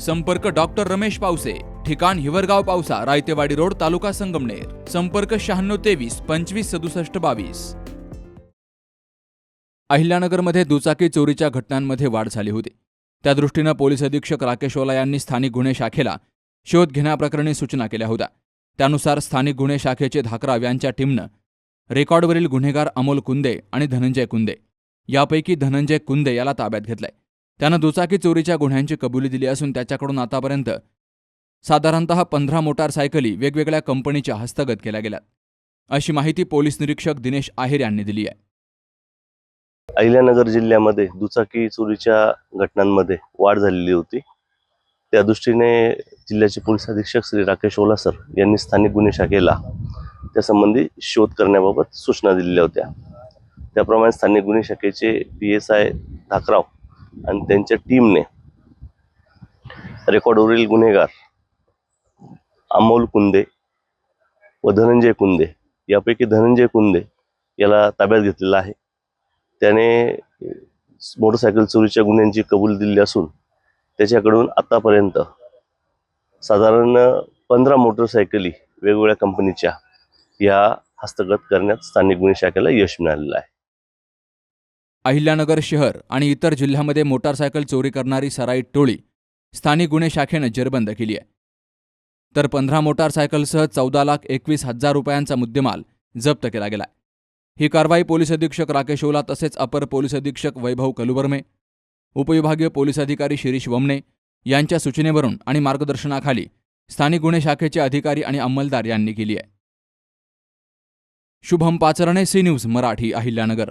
संपर्क डॉक्टर रमेश पावसे ठिकाण हिवरगाव पावसा रायतेवाडी रोड तालुका संगमनेर. संपर्क शहाण्णव तेवीस पंचवीस सदुसष्ट बावीस. अहिल्यानगरमध्ये दुचाकी चोरीच्या घटनांमध्ये वाढ झाली होती. त्या दृष्टीनं पोलीस अधीक्षक राकेश ओला यांनी स्थानिक गुन्हे शाखेला शोध घेण्याप्रकरणी सूचना केल्या होत्या. त्यानुसार स्थानिक गुन्हे शाखेचे धाकराव यांच्या टीमनं रेकॉर्डवरील गुन्हेगार अमोल कुंदे आणि धनंजय कुंदे. यापैकी धनंजय कुंदे याला ताब्यात घेतलंय. त्यानं दुचाकी चोरीच्या गुन्ह्यांची कबुली दिली असून त्याच्याकडून आतापर्यंत साधारणतः पंधरा मोटारसायकली वेगवेगळ्या कंपनीच्या हस्तगत केल्या गेल्यात. अशी माहिती पोलीस निरीक्षक दिनेश आहेर यांनी दिली आहे. अहिल्यानगर जिल्ह्यामध्ये दुचाकी चोरीच्या घटनांमध्ये वाढ झालेली होती. त्या दृष्टीने जिल्ह्याचे पोलीस अधीक्षक श्री राकेश ओलासर यांनी स्थानिक गुन्हे शाखेला त्यासंबंधी शोध करण्याबाबत सूचना दिलेल्या होत्या. त्याप्रमाणे स्थानिक गुन्हे शाखेचे पी एस आय धाकराव आणि त्यांच्या टीमने रेकॉर्डवरील गुन्हेगार अमोल कुंदे व धनंजय कुंदे यापैकी धनंजय कुंदे याला ताब्यात घेतलेला आहे. त्याने मोटरसायकल चोरीच्या गुन्ह्यांची कबूल दिली असून त्याच्याकडून आतापर्यंत साधारण पंधरा मोटरसायकली वेगवेगळ्या कंपनीच्या या हस्तगत करण्यात स्थानिक गुन्हे शाखेला यश मिळालेलं आहे. अहिल्यानगर शहर आणि इतर जिल्ह्यामध्ये मोटारसायकल चोरी करणारी सराईत टोळी स्थानिक गुन्हे शाखेनं जेरबंद केली आहे. तर पंधरा मोटारसायकलसह चौदा लाख एकवीस हजार रुपयांचा मुद्देमाल जप्त केला गेला ही कारवाई पोलीस अधीक्षक राकेश ओला तसेच अपर पोलीस अधीक्षक वैभव कलुबर्मे उपविभागीय पोलीस अधिकारी शिरीष वमने यांच्या सूचनेवरून आणि मार्गदर्शनाखाली स्थानिक गुन्हे शाखेचे अधिकारी आणि अंमलदार यांनी केली आहे. Shubham Pacharne C News Marathi Ahilyanagar.